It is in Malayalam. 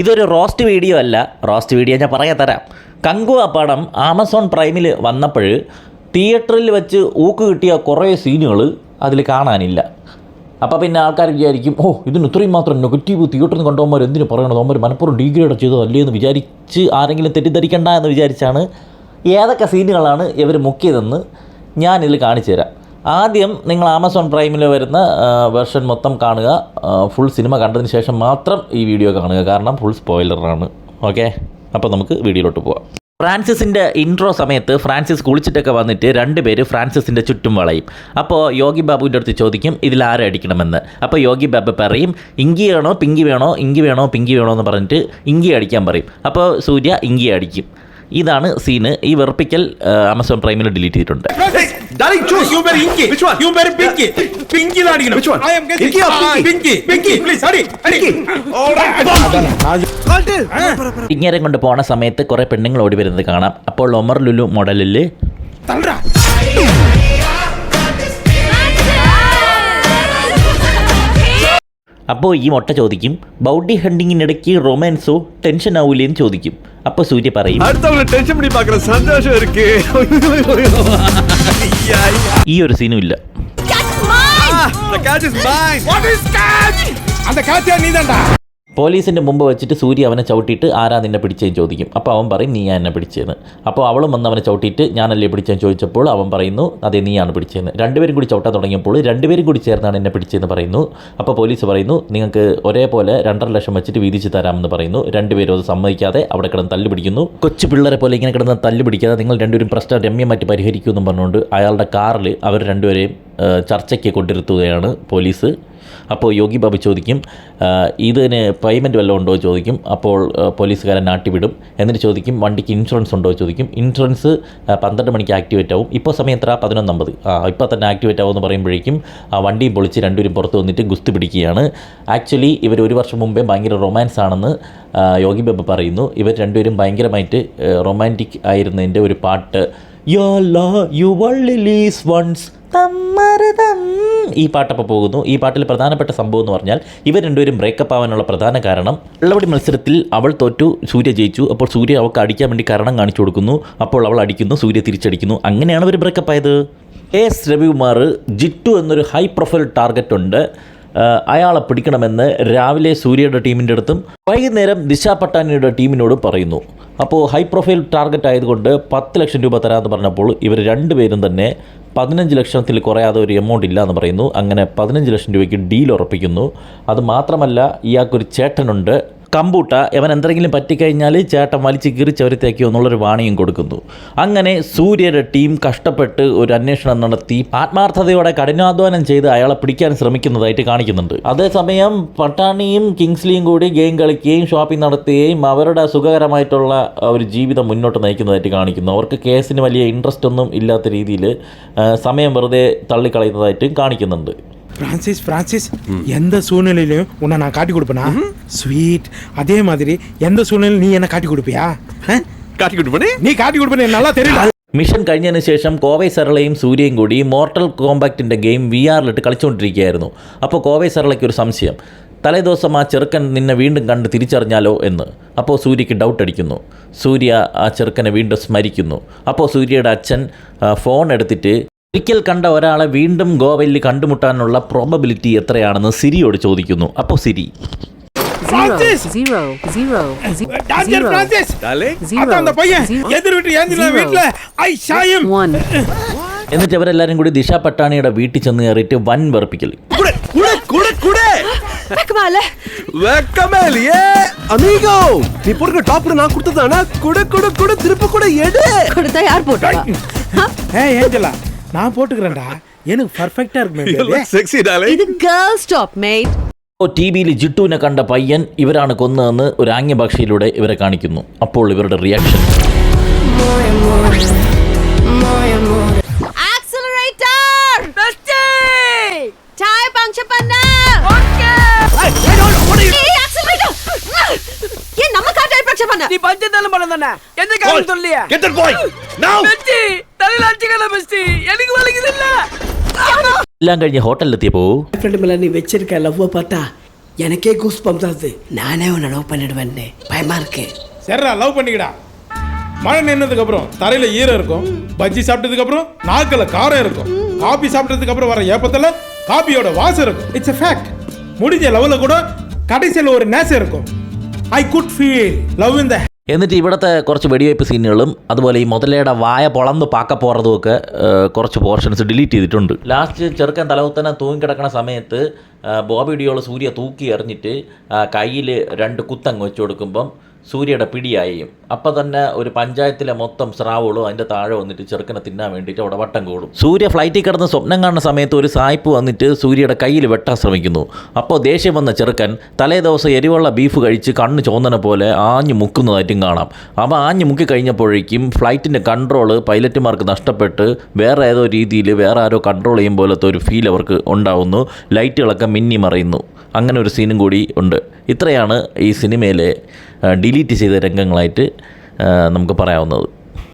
ഇതൊരു റോസ്റ്റ് വീഡിയോ അല്ല. റോസ്റ്റ് വീഡിയോ ഞാൻ പറയാൻ തരാം. കങ്കുവ പടം ആമസോൺ പ്രൈമിൽ വന്നപ്പോൾ തിയേറ്ററിൽ വെച്ച് ഊക്ക് കിട്ടിയ കുറേ സീനുകൾ അതിൽ കാണാനില്ല. അപ്പോൾ പിന്നെ ആൾക്കാർ വിചാരിക്കും ഓ ഇതിന് ഇത്രയും മാത്രം നെഗറ്റീവ് തിയേറ്ററിൽ നിന്ന് കണ്ടവന്മാർ എന്തിനു പറയണത്? അവന്മാർ മനപ്പുറം ഡീഗ്രേഡ് ചെയ്തതല്ലേ എന്ന് വിചാരിച്ച് ആരെങ്കിലും തെറ്റിദ്ധരിക്കണ്ട എന്ന് വിചാരിച്ചാണ് ഏതൊക്കെ സീനുകളാണ് ഇവർ മുക്കിയതെന്ന് ഞാനിതിൽ കാണിച്ചു തരാം. ആദ്യം നിങ്ങൾ ആമസോൺ പ്രൈമിൽ വരുന്ന വെർഷൻ മൊത്തം കാണുക. ഫുൾ സിനിമ കണ്ടതിന് ശേഷം മാത്രം ഈ വീഡിയോ കാണുക. കാരണം ഫുൾ സ്പോയിലറാണ് ഓക്കെ അപ്പോൾ നമുക്ക് വീഡിയോയിലോട്ട് പോവാം. ഫ്രാൻസിസിന്റെ ഇൻട്രോ സമയത്ത് ഫ്രാൻസിസ് കുളിച്ചിട്ടൊക്കെ വന്നിട്ട് രണ്ട് പേര് ഫ്രാൻസിസിന്റെ ചുറ്റും വളയും. അപ്പോൾ യോഗി ബാബുവിന്റെ അടുത്ത് ചോദിക്കും ഇതിൽ ആരെ അടിക്കണമെന്ന്? അപ്പോൾ യോഗി ബാബു പറയും ഇങ്കി വേണോ പിങ്കി വേണോ ഇങ്കി വേണോ പിങ്കി വേണോ എന്ന് പറഞ്ഞിട്ട് ഇങ്കി അടിക്കാൻ പറയും. അപ്പോൾ സൂര്യ ഇങ്കി അടിക്കും. ഇതാണ് സീന് ഈ വെറുപ്പിക്കൽ ആമസോൺ പ്രൈമിൽ ഡിലീറ്റ് ചെയ്തിട്ടുണ്ട് Darling, choose. You better Inky. Which one? You better Pinky. Pinky ലാണ് ഇരിക്കുന്നത്. Which one? I am guessing. Inky or Ah, Pinky? Pinky. Pinky. Please, hurry. Hurry. All right. ഇങ്ങനെ കൊണ്ട് പോണ സമയത്ത് കുറെ പെണ്ണുങ്ങൾ ഓടി വരുന്നത് കാണാം അപ്പോൾ ഒമർ ലുലു മോഡലിൽ അപ്പോൾ ഈ മൊട്ട ചോദിക്കും ബൗഡി ഹണ്ടിങ്ങിനിടയ്ക്ക് റൊമാൻസോ ടെൻഷൻ ആവൂലേന്ന് ചോദിക്കും അപ്പോൾ സൂര്യ പറയും அடுத்தவங்களை டென்ஷன் பண்ணி பாக்குற சந்தோஷம் இருக்கு ஐயா, ஐயா. ഈ ഒരു സീനും ഇല്ല Ah, the catch is mine. What is catch? அந்த catch நீதான்டா. പോലീസിന്റെ മുമ്പ് വെച്ചിട്ട് സൂര്യ അവനെ ചവിട്ടിയിട്ട് ആരാ നിന്നെ പിടിച്ചതെന്ന് ചോദിക്കും. അപ്പോൾ അവൻ പറയും നീ എന്നെ പിടിച്ചതെന്ന് അപ്പോൾ അവളും വന്ന് അവനെ ചവിട്ടിയിട്ട് ഞാനല്ലേ പിടിച്ചതെന്ന് ചോദിച്ചപ്പോൾ അവൻ പറയുന്നു അതെ നീയാണ് പിടിച്ചതെന്ന് രണ്ടുപേരും കൂടി ചവിട്ടാൻ തുടങ്ങിയപ്പോൾ രണ്ടുപേരും കൂടി ചേർന്നാണ് എന്നെ പിടിച്ചതെന്ന് പറയുന്നു. അപ്പോൾ പോലീസ് പറയുന്നു നിങ്ങൾക്ക് ഒരേപോലെ രണ്ടര ലക്ഷം വെച്ചിട്ട് വീതിച്ച് തരാമെന്ന് പറയുന്നു. രണ്ടുപേരും അത് സമ്മതിക്കാതെ അവിടെ കിടന്ന് തല്ല് പിടിക്കുന്നു. കൊച്ചു പിള്ളേരെ പോലെ ഇങ്ങനെ കിടന്ന് തല്ല് പിടിക്കാതെ നിങ്ങൾ രണ്ടുപേരും പ്രശ്നം രമ്യമായിട്ട് പരിഹരിക്കുമെന്നും പറഞ്ഞുകൊണ്ട് അയാളുടെ കാറിൽ അവർ രണ്ടുപേരെയും ചർച്ചയ്ക്ക് കൊണ്ടിരുത്തുകയാണ് പോലീസ്. അപ്പോൾ യോഗി ബാബു ചോദിക്കും ഇതിന് പേയ്മെന്റ് വല്ലതും ഉണ്ടോ? ചോദിക്കും. അപ്പോൾ പോലീസുകാരൻ നാട്ടിവിടും. എന്നിട്ട് ചോദിക്കും വണ്ടിക്ക് ഇൻഷുറൻസ് ഉണ്ടോ? ചോദിക്കും. ഇൻഷുറൻസ് പന്ത്രണ്ട് മണിക്ക് ആക്ടിവേറ്റ് ആവും. ഇപ്പോൾ സമയം എത്ര പതിനൊന്നമ്പത്. ഇപ്പോൾ തന്നെ ആക്ടിവേറ്റ് ആവും എന്ന് പറയുമ്പോഴേക്കും ആ വണ്ടിയും പൊളിച്ച് രണ്ടുപേരും പുറത്ത് വന്നിട്ട് ഗുസ്തി പിടിക്കുകയാണ്. ആക്ച്വലി ഇവർ ഒരു വർഷം മുമ്പേ ഭയങ്കര റൊമാൻസ് ആണെന്ന് യോഗി ബാബു പറയുന്നു. ഇവർ രണ്ടുപേരും ഭയങ്കരമായിട്ട് റൊമാന്റിക് ആയിരുന്നതിന്റെ ഒരു പാട്ട് യോ ലോ യു വള്ളിലീസ് വൺസ് തമ്മരതം ഈ പാട്ടപ്പോൾ പോകുന്നു. ഈ പാട്ടിൽ പ്രധാനപ്പെട്ട സംഭവം എന്ന് പറഞ്ഞാൽ ഇവർ രണ്ടുപേരും ബ്രേക്കപ്പ് ആവാനുള്ള പ്രധാന കാരണം ഉള്ളവടി മത്സരത്തിൽ അവൾ തോറ്റു സൂര്യ ജയിച്ചു. അപ്പോൾ സൂര്യ അവൾക്ക് അടിക്കാൻ വേണ്ടി കാരണം കാണിച്ചു കൊടുക്കുന്നു. അപ്പോൾ അവൾ അടിക്കുന്നു സൂര്യ തിരിച്ചടിക്കുന്നു. അങ്ങനെയാണ് അവർ ബ്രേക്കപ്പ് ആയത്. എസ് രവികുമാർ ജിറ്റു എന്നൊരു ഹൈ പ്രൊഫൈൽ ടാർഗറ്റ് ഉണ്ട്. അയാളെ പിടിക്കണമെന്ന് രാവിലെ സൂര്യയുടെ ടീമിന്റെ അടുത്തും വൈകുന്നേരം ദിശ പട്ടാനിയുടെ ടീമിനോടും പറയുന്നു. അപ്പോൾ ഹൈ പ്രൊഫൈൽ ടാർഗറ്റ് ആയതുകൊണ്ട് പത്ത് ലക്ഷം രൂപ തരാമെന്ന് പറഞ്ഞപ്പോൾ ഇവർ രണ്ടുപേരും തന്നെ പതിനഞ്ച് ലക്ഷത്തിൽ കുറയാതെ ഒരു എമൗണ്ട് ഇല്ല എന്ന് പറയുന്നു. അങ്ങനെ പതിനഞ്ച് ലക്ഷം രൂപയ്ക്ക് ഡീൽ ഉറപ്പിക്കുന്നു. അത് മാത്രമല്ല ഇയാൾക്കൊരു ചേട്ടനുണ്ട്. കമ്പൂട്ട ഇവൻ എന്തെങ്കിലും പറ്റിക്കഴിഞ്ഞാൽ ചേട്ടൻ വലിച്ച് കീറി ചവരത്തേക്കോ എന്നുള്ളൊരു വാണിയും കൊടുക്കുന്നു. അങ്ങനെ സൂര്യയുടെ ടീം കഷ്ടപ്പെട്ട് ഒരു അന്വേഷണം നടത്തി ആത്മാർത്ഥതയോടെ കഠിനാധ്വാനം ചെയ്ത് അയാളെ പിടിക്കാൻ ശ്രമിക്കുന്നതായിട്ട് കാണിക്കുന്നുണ്ട്. അതേസമയം പട്ടാണിയും കിങ്സ്ലിയും കൂടി ഗെയിം കളിക്കുകയും ഷോപ്പിംഗ് നടത്തുകയും അവരുടെ സുഖകരമായിട്ടുള്ള ഒരു ജീവിതം മുന്നോട്ട് നയിക്കുന്നതായിട്ട് കാണിക്കുന്നു. അവർക്ക് കേസിന് വലിയ ഇൻട്രസ്റ്റ് ഒന്നും ഇല്ലാത്ത രീതിയിൽ സമയം വെറുതെ തള്ളിക്കളയുന്നതായിട്ടും കാണിക്കുന്നുണ്ട്. பிரான்சிஸ் பிரான்சிஸ் எந்த சூழ்நிலையிலும் உன்னை நான் காட்டி கொடுப்பேனா ஸ்வீட் அதே மாதிரி எந்த சூழ்நிலையிலும் நீ என்ன காட்டி கொடுப்பியா ஆ? காட்டி கூட்டு பண்ணி நீ காட்டி கொடுப்பேன்னு எனக்கு நல்லா தெரியல മിഷൻ കഴിഞ്ഞതിന് ശേഷം കോവൈ സരളയും സൂര്യയും കൂടി മോർട്ടൽ കോമ്പാക്റ്റിൻ്റെ ഗെയിം വി ആറിലിട്ട് കളിച്ചുകൊണ്ടിരിക്കുകയായിരുന്നു അപ്പോൾ കോവൈ സരളയ്ക്ക് ഒരു സംശയം തലേദിവസം ആ ചെറുക്കൻ നിന്നെ വീണ്ടും കണ്ട് തിരിച്ചറിഞ്ഞാലോ എന്ന് അപ്പോൾ സൂര്യക്ക് ഡൗട്ട് അടിക്കുന്നു സൂര്യ ആ ചെറുക്കനെ വീണ്ടും സ്മരിക്കുന്നു അപ്പോൾ സൂര്യയുടെ അച്ഛൻ ആ, ഫോൺ എടുത്തിട്ട് ഒരിക്കൽ കണ്ട ഒരാളെ വീണ്ടും ഗോവയിൽ കണ്ടുമുട്ടാനുള്ള പ്രോബബിലിറ്റി എത്രയാണെന്ന് സിരിയോട് ചോദിക്കുന്നു. അപ്പോ സിരി. എന്നിട്ട് അവരെല്ലാരും കൂടി ദിശ പട്ടാണിയുടെ വീട്ടിൽ ചെന്ന് കയറിയിട്ട് വൻ വെറുപ്പിക്കൽ. டாப் நான் கொடுத்ததானா குடு குடு குடு திருப்பி கூட எடு கொடுத்தா யார் போட்டா ஏய் ஏஞ்சலா நான் போட்டுக்கிறேன்டா எனக்கு பர்ஃபெக்ட்டா இருக்குமே செக்ஸி டாலே இது girl stop, mate. അപ്പോൾ ടി വിയിൽ ജിട്ടുവിനെ കണ്ട പയ്യൻ ഇവരാണ് കൊന്നതെന്ന് ഒരു ആംഗ്യഭാഷയിലൂടെ ഇവരെ കാണിക്കുന്നു അപ്പോൾ ഇവരുടെ reaction Accelerator! Bestie! Tire puncture பண்ணு! ஏய், accelerator! ஏன் நம்ம கார் tire puncture பண்ண? நீ பஞ்சத்தாலும் பண்ண தானே எந்த காரணம் சொல்லியா கெட் தட் பாய் நவ பெஸ்டி தலையில அடிச்சுக்கல பெஸ்டி எனக்கு வலிக்குது இல்ல എല്ലാം കഴിഞ്ഞ് ഹോട്ടലിലെത്തിയപ്പോൾ ஃப்ரெண்டு மேல நீ வச்சிருக்க லவ் பார்த்தா எனக்கே கூஸ் பம்ப் ஆகுது நானே உன்னை லவ் பண்ணிடுவேன்னு பயமா இருக்கு சரிடா லவ் பண்ணிக்கடா மழை நின்னதுக்கு அப்புறம் தரையில ஈரம் இருக்கும் பஜ்ஜி சாப்பிட்டதுக்கு அப்புறம் நாக்கில் காரம் இருக்கும் காபி சாப்பிட்டதுக்கு அப்புறம் வர ஏப்பத்துல காபியோட வாசம் இருக்கும் இட்ஸ் a ஃபேக்ட் முடிஞ்ச லெவலில் கூட கடைசியில் ஒரு நேசம் இருக்கும் I could feel love in the എന്നിട്ട് ഇവിടുത്തെ കുറച്ച് വെടിവയ്പ്പ് സീനുകളും അതുപോലെ ഈ മുതലയുടെ വായ പൊളന്ന് പാക്ക പോகிறതും ഒക്കെ കുറച്ച് പോർഷൻസ് ഡിലീറ്റ് ചെയ്തിട്ടുണ്ട്. ലാസ്റ്റ് ചെറുക്കൻ തലകുത്തനെ തൂങ്ങിക്കിടക്കുന്ന സമയത്ത് ബോബി സൂര്യ തൂക്കി എറിഞ്ഞിട്ട് കയ്യിൽ രണ്ട് കുത്തങ്ങ് വെച്ച് കൊടുക്കുമ്പം സൂര്യയുടെ പിടിയായും അപ്പം തന്നെ ഒരു പഞ്ചായത്തിലെ മൊത്തം സ്രാവുകളും അതിന്റെ താഴെ വന്നിട്ട് ചെറുക്കനെ തിന്നാൻ വേണ്ടിയിട്ട് അവിടെ വട്ടം കൂടും. സൂര്യ ഫ്ലൈറ്റിൽ കിടന്ന് സ്വപ്നം കാണുന്ന സമയത്ത് ഒരു സായിപ്പ് വന്നിട്ട് സൂര്യയുടെ കയ്യിൽ വെട്ടാൻ ശ്രമിക്കുന്നു. അപ്പോൾ ദേഷ്യം വന്ന ചെറുക്കൻ തലേ ദിവസം എരിവുള്ള ബീഫ് കഴിച്ച് കണ്ണ് ചോന്നനെ പോലെ ആഞ്ഞു മുക്കുന്നതായിട്ടും കാണാം. അപ്പോൾ ആഞ്ഞു മുക്കി കഴിഞ്ഞപ്പോഴേക്കും ഫ്ലൈറ്റിന്റെ കൺട്രോൾ പൈലറ്റുമാർക്ക് നഷ്ടപ്പെട്ട് വേറെ ഏതോ രീതിയിൽ വേറെ ആരോ കൺട്രോൾ ചെയ്യും പോലത്തെ ഒരു ഫീൽ അവർക്ക് ഉണ്ടാവുന്നു. ലൈറ്റുകളൊക്കെ മിന്നി മറയുന്നു അങ്ങനെ ഒരു സീനും കൂടി ഉണ്ട്. ഇത്രയാണ് ഈ സിനിമയിലെ ഡിലീറ്റ് ചെയ്ത രംഗങ്ങളായിട്ട് നമുക്ക് പറയാവുന്നത്.